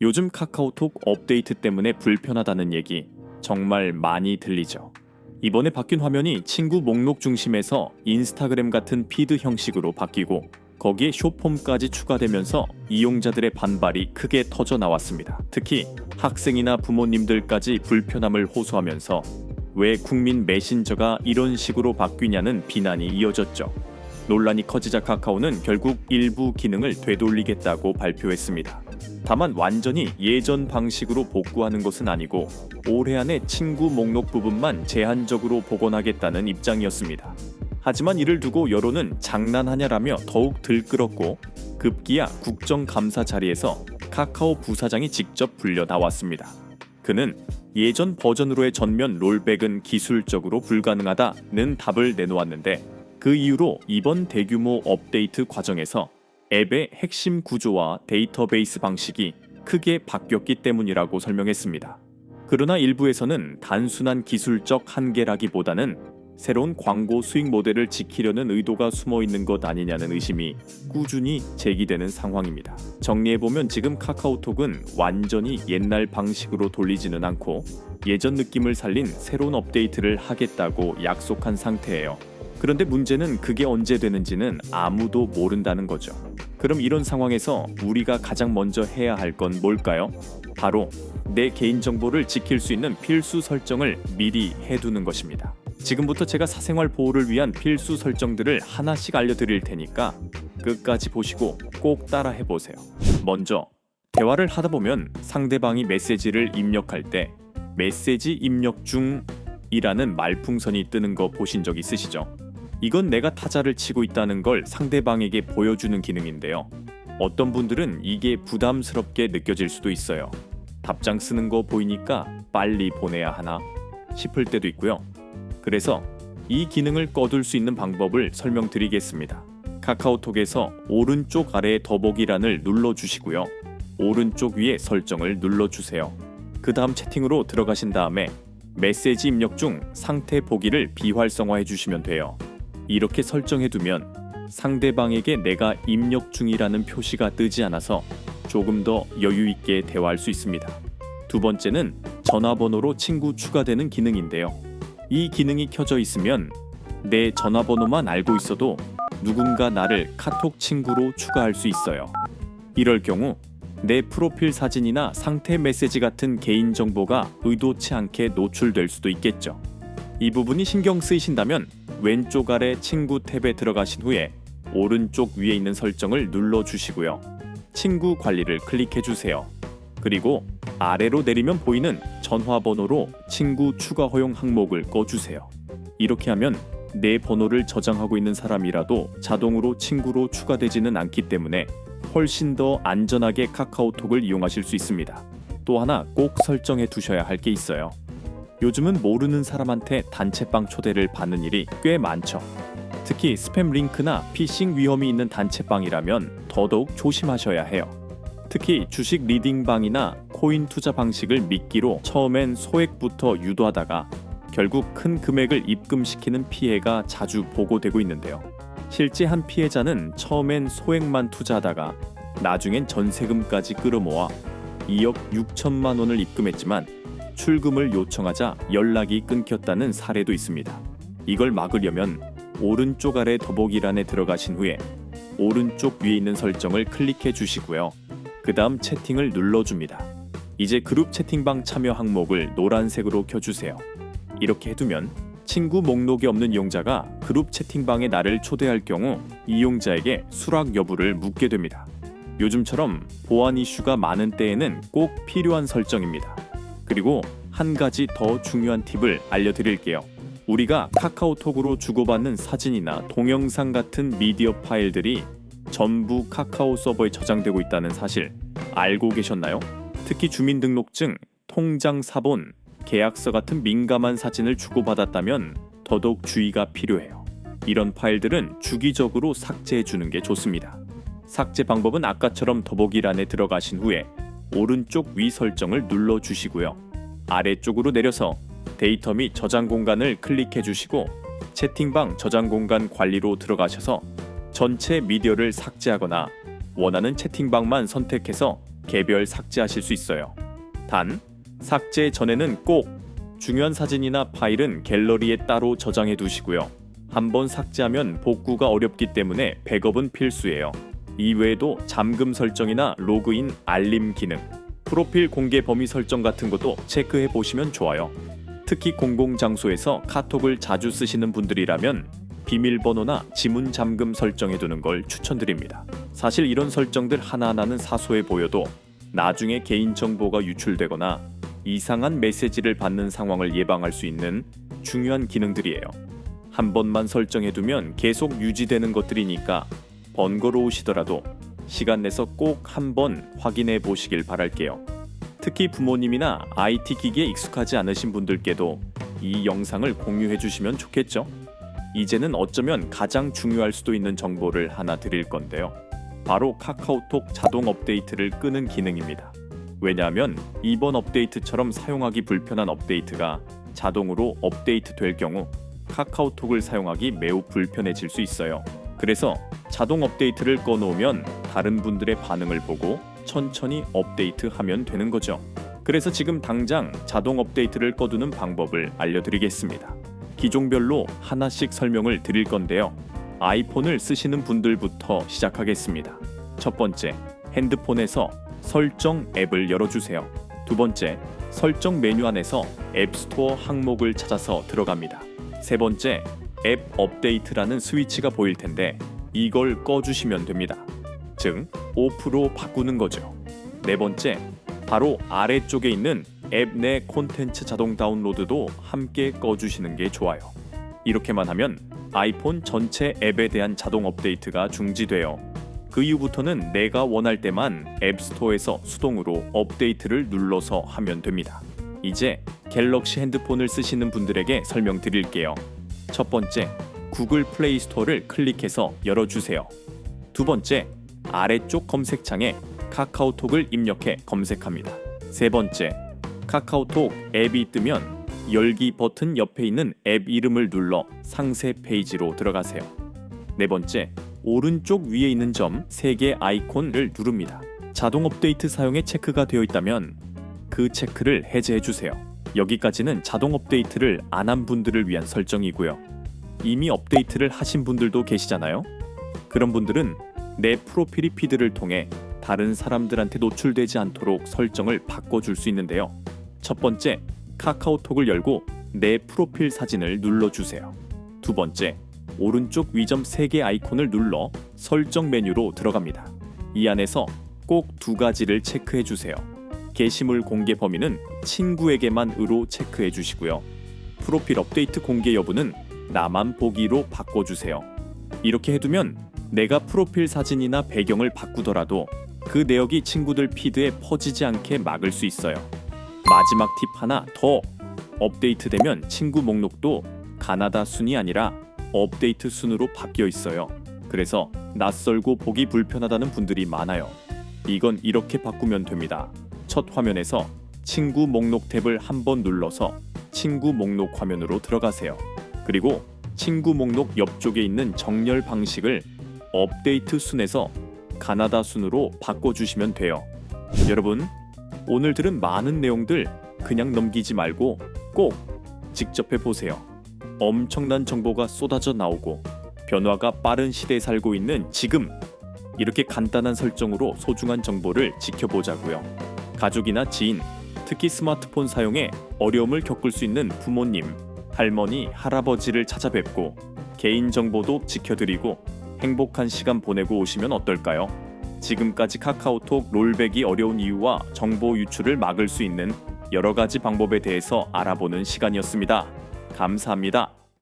요즘 카카오톡 업데이트 때문에 불편하다는 얘기 정말 많이 들리죠. 이번에 바뀐 화면이 친구 목록 중심에서 인스타그램 같은 피드 형식으로 바뀌고 거기에 쇼폼까지 추가되면서 이용자들의 반발이 크게 터져 나왔습니다. 특히 학생이나 부모님들까지 불편함을 호소하면서 왜 국민 메신저가 이런 식으로 바뀌냐는 비난이 이어졌죠. 논란이 커지자 카카오는 결국 일부 기능을 되돌리겠다고 발표했습니다. 다만 완전히 예전 방식으로 복구하는 것은 아니고 올해 안에 친구 목록 부분만 제한적으로 복원하겠다는 입장이었습니다. 하지만 이를 두고 여론은 장난하냐라며 더욱 들끓었고 급기야 국정감사 자리에서 카카오 부사장이 직접 불려 나왔습니다. 그는 예전 버전으로의 전면 롤백은 기술적으로 불가능하다는 답을 내놓았는데 그 이후로 이번 대규모 업데이트 과정에서 앱의 핵심 구조와 데이터베이스 방식이 크게 바뀌었기 때문이라고 설명했습니다. 그러나 일부에서는 단순한 기술적 한계라기보다는 새로운 광고 수익 모델을 지키려는 의도가 숨어 있는 것 아니냐는 의심이 꾸준히 제기되는 상황입니다. 정리해보면 지금 카카오톡은 완전히 옛날 방식으로 돌리지는 않고 예전 느낌을 살린 새로운 업데이트를 하겠다고 약속한 상태예요. 그런데 문제는 그게 언제 되는지는 아무도 모른다는 거죠. 그럼 이런 상황에서 우리가 가장 먼저 해야 할 건 뭘까요? 바로 내 개인정보를 지킬 수 있는 필수 설정을 미리 해두는 것입니다. 지금부터 제가 사생활 보호를 위한 필수 설정들을 하나씩 알려드릴 테니까 끝까지 보시고 꼭 따라 해보세요. 먼저 대화를 하다 보면 상대방이 메시지를 입력할 때 메시지 입력 중이라는 말풍선이 뜨는 거 보신 적 있으시죠? 이건 내가 타자를 치고 있다는 걸 상대방에게 보여주는 기능인데요. 어떤 분들은 이게 부담스럽게 느껴질 수도 있어요. 답장 쓰는 거 보이니까 빨리 보내야 하나 싶을 때도 있고요. 그래서 이 기능을 꺼둘 수 있는 방법을 설명드리겠습니다. 카카오톡에서 오른쪽 아래 더보기란을 눌러주시고요. 오른쪽 위에 설정을 눌러주세요. 그 다음 채팅으로 들어가신 다음에 메시지 입력 중 상태 보기를 비활성화해 주시면 돼요. 이렇게 설정해두면 상대방에게 내가 입력 중이라는 표시가 뜨지 않아서 조금 더 여유 있게 대화할 수 있습니다. 두 번째는 전화번호로 친구 추가되는 기능인데요. 이 기능이 켜져 있으면 내 전화번호만 알고 있어도 누군가 나를 카톡 친구로 추가할 수 있어요. 이럴 경우 내 프로필 사진이나 상태 메시지 같은 개인 정보가 의도치 않게 노출될 수도 있겠죠. 이 부분이 신경 쓰이신다면 왼쪽 아래 친구 탭에 들어가신 후에 오른쪽 위에 있는 설정을 눌러 주시고요. 친구 관리를 클릭해 주세요. 그리고 아래로 내리면 보이는 전화번호로 친구 추가 허용 항목을 꺼 주세요. 이렇게 하면 내 번호를 저장하고 있는 사람이라도 자동으로 친구로 추가되지는 않기 때문에 훨씬 더 안전하게 카카오톡을 이용하실 수 있습니다. 또 하나 꼭 설정해 두셔야 할 게 있어요. 요즘은 모르는 사람한테 단체방 초대를 받는 일이 꽤 많죠. 특히 스팸 링크나 피싱 위험이 있는 단체방이라면 더더욱 조심하셔야 해요. 특히 주식 리딩방이나 코인 투자 방식을 미끼로 처음엔 소액부터 유도하다가 결국 큰 금액을 입금시키는 피해가 자주 보고되고 있는데요. 실제 한 피해자는 처음엔 소액만 투자하다가 나중엔 전세금까지 끌어모아 2억 6천만 원을 입금했지만 출금을 요청하자 연락이 끊겼다는 사례도 있습니다. 이걸 막으려면 오른쪽 아래 더보기란에 들어가신 후에 오른쪽 위에 있는 설정을 클릭해 주시고요. 그 다음 채팅을 눌러줍니다. 이제 그룹 채팅방 참여 항목을 노란색으로 켜주세요. 이렇게 해두면 친구 목록이 없는 이용자가 그룹 채팅방에 나를 초대할 경우 이용자에게 수락 여부를 묻게 됩니다. 요즘처럼 보안 이슈가 많은 때에는 꼭 필요한 설정입니다. 그리고 한 가지 더 중요한 팁을 알려드릴게요. 우리가 카카오톡으로 주고받는 사진이나 동영상 같은 미디어 파일들이 전부 카카오 서버에 저장되고 있다는 사실 알고 계셨나요? 특히 주민등록증, 통장 사본, 계약서 같은 민감한 사진을 주고받았다면 더더욱 주의가 필요해요. 이런 파일들은 주기적으로 삭제해 주는 게 좋습니다. 삭제 방법은 아까처럼 더보기란에 들어가신 후에 오른쪽 위 설정을 눌러 주시고요. 아래쪽으로 내려서 데이터 및 저장 공간을 클릭해 주시고 채팅방 저장 공간 관리로 들어가셔서 전체 미디어를 삭제하거나 원하는 채팅방만 선택해서 개별 삭제하실 수 있어요. 단, 삭제 전에는 꼭 중요한 사진이나 파일은 갤러리에 따로 저장해 두시고요. 한번 삭제하면 복구가 어렵기 때문에 백업은 필수예요. 이외에도 잠금 설정이나 로그인 알림 기능, 프로필 공개 범위 설정 같은 것도 체크해 보시면 좋아요. 특히 공공 장소에서 카톡을 자주 쓰시는 분들이라면 비밀번호나 지문 잠금 설정해 두는 걸 추천드립니다. 사실 이런 설정들 하나하나는 사소해 보여도 나중에 개인정보가 유출되거나 이상한 메시지를 받는 상황을 예방할 수 있는 중요한 기능들이에요. 한 번만 설정해 두면 계속 유지되는 것들이니까 번거로우시더라도 시간 내서 꼭 한번 확인해 보시길 바랄게요. 특히 부모님이나 IT 기기에 익숙하지 않으신 분들께도 이 영상을 공유해 주시면 좋겠죠? 이제는 어쩌면 가장 중요할 수도 있는 정보를 하나 드릴 건데요. 바로 카카오톡 자동 업데이트를 끄는 기능입니다. 왜냐하면 이번 업데이트처럼 사용하기 불편한 업데이트가 자동으로 업데이트 될 경우 카카오톡을 사용하기 매우 불편해질 수 있어요. 그래서 자동 업데이트를 꺼놓으면 다른 분들의 반응을 보고 천천히 업데이트하면 되는 거죠. 그래서 지금 당장 자동 업데이트를 꺼두는 방법을 알려드리겠습니다. 기종별로 하나씩 설명을 드릴 건데요. 아이폰을 쓰시는 분들부터 시작하겠습니다. 첫 번째, 핸드폰에서 설정 앱을 열어주세요. 두 번째, 설정 메뉴 안에서 앱스토어 항목을 찾아서 들어갑니다. 세 번째, 앱 업데이트라는 스위치가 보일 텐데 이걸 꺼주시면 됩니다. 즉, 오프로 바꾸는 거죠. 네 번째, 바로 아래쪽에 있는 앱 내 콘텐츠 자동 다운로드도 함께 꺼주시는 게 좋아요. 이렇게만 하면 아이폰 전체 앱에 대한 자동 업데이트가 중지돼요. 그 이후부터는 내가 원할 때만 앱스토어에서 수동으로 업데이트를 눌러서 하면 됩니다. 이제 갤럭시 핸드폰을 쓰시는 분들에게 설명드릴게요. 첫 번째, 구글 플레이 스토어를 클릭해서 열어주세요. 두 번째, 아래쪽 검색창에 카카오톡을 입력해 검색합니다. 세 번째, 카카오톡 앱이 뜨면 열기 버튼 옆에 있는 앱 이름을 눌러 상세 페이지로 들어가세요. 네 번째, 오른쪽 위에 있는 점 3개 아이콘을 누릅니다. 자동 업데이트 사용에 체크가 되어 있다면 그 체크를 해제해 주세요. 여기까지는 자동 업데이트를 안 한 분들을 위한 설정이고요. 이미 업데이트를 하신 분들도 계시잖아요. 그런 분들은 내 프로필 피드를 통해 다른 사람들한테 노출되지 않도록 설정을 바꿔줄 수 있는데요. 첫 번째, 카카오톡을 열고 내 프로필 사진을 눌러주세요. 두 번째, 오른쪽 위점 3개 아이콘을 눌러 설정 메뉴로 들어갑니다. 이 안에서 꼭 두 가지를 체크해 주세요. 게시물 공개 범위는 친구에게만으로 체크해 주시고요. 프로필 업데이트 공개 여부는 나만 보기로 바꿔주세요. 이렇게 해두면 내가 프로필 사진이나 배경을 바꾸더라도 그 내역이 친구들 피드에 퍼지지 않게 막을 수 있어요. 마지막 팁 하나 더 업데이트되면 친구 목록도 가나다 순이 아니라 업데이트 순으로 바뀌어 있어요. 그래서 낯설고 보기 불편하다는 분들이 많아요. 이건 이렇게 바꾸면 됩니다. 첫 화면에서 친구 목록 탭을 한번 눌러서 친구 목록 화면으로 들어가세요. 그리고 친구 목록 옆쪽에 있는 정렬 방식을 업데이트 순에서 가나다 순으로 바꿔주시면 돼요. 여러분, 오늘 들은 많은 내용들 그냥 넘기지 말고 꼭 직접 해보세요. 엄청난 정보가 쏟아져 나오고 변화가 빠른 시대에 살고 있는 지금 이렇게 간단한 설정으로 소중한 정보를 지켜보자고요. 가족이나 지인, 특히 스마트폰 사용에 어려움을 겪을 수 있는 부모님, 할머니, 할아버지를 찾아뵙고 개인 정보도 지켜드리고 행복한 시간 보내고 오시면 어떨까요? 지금까지 카카오톡 롤백이 어려운 이유와 정보 유출을 막을 수 있는 여러 가지 방법에 대해서 알아보는 시간이었습니다. 감사합니다.